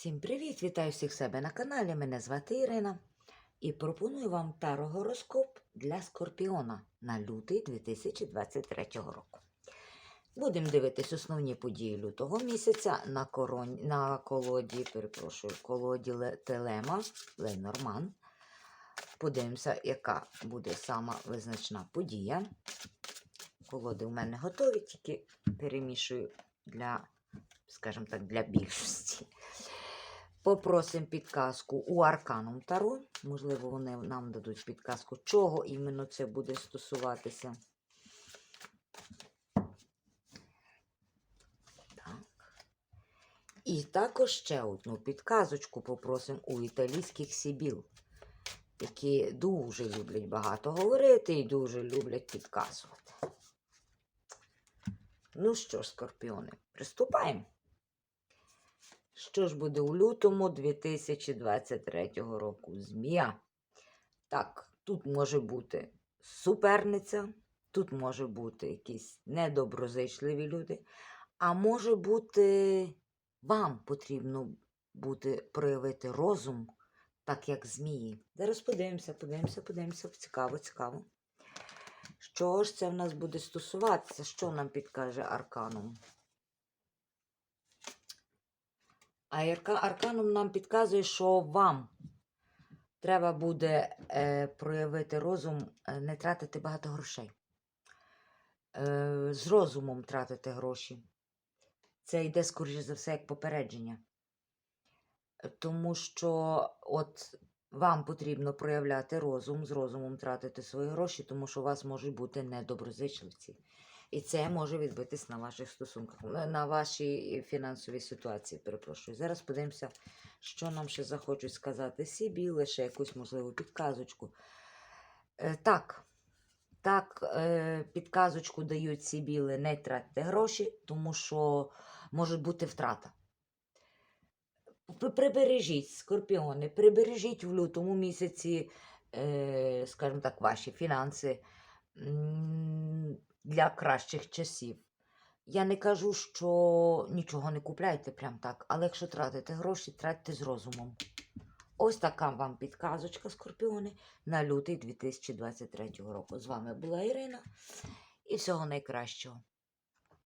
Всім привіт! Вітаю всіх себе на каналі. Мене звати Ірина і пропоную вам тарогороскоп для Скорпіона на лютий 2023 року. Будемо дивитись основні події лютого місяця на, корон... на колоді, перепрошую, колоді Телема Ленорман. Подивимося, яка буде сама визначна подія. Колоди у мене готові, тільки перемішую для, скажімо так, для більшості. Попросимо підказку у Арканум Таро. Можливо, вони нам дадуть підказку, чого іменно це буде стосуватися. Так. І також ще одну підказочку попросимо у італійських сібіл, які дуже люблять багато говорити і дуже люблять підказувати. Ну що ж, скорпіони, приступаємо. Що ж буде у лютому 2023 року? Змія. Так, тут може бути суперниця, тут може бути якісь недоброзичливі люди, а може бути, вам потрібно бути проявити розум, так як змії. Зараз подивимося, подивимося, подивимося. Цікаво, цікаво. Що ж це в нас буде стосуватися? Що нам підкаже Арканум? А Арка- Арканум нам підказує, що вам треба буде е, проявити розум, е, не тратити багато грошей. Е, з розумом тратити гроші. Це йде, скоріше за все, як попередження. Тому що от вам потрібно проявляти розум, з розумом тратити свої гроші, тому що у вас можуть бути недоброзичливці. І це може відбитись на ваших стосунках, на вашій фінансовій ситуації. Перепрошую. Зараз подивимося, що нам ще захочуть сказати Сібі, лише якусь можливу підказочку. Е, так, так, е, підказочку дають Сібіли, не тратьте гроші, тому що може бути втрата. Прибережіть, скорпіони, прибережіть в лютому місяці, е, скажімо так, ваші фінанси для кращих часів. Я не кажу, що нічого не купляйте прям так, але якщо тратите гроші, тратьте з розумом. Ось така вам підказочка, скорпіони, на лютий 2023 року. З вами була Ірина і всього найкращого.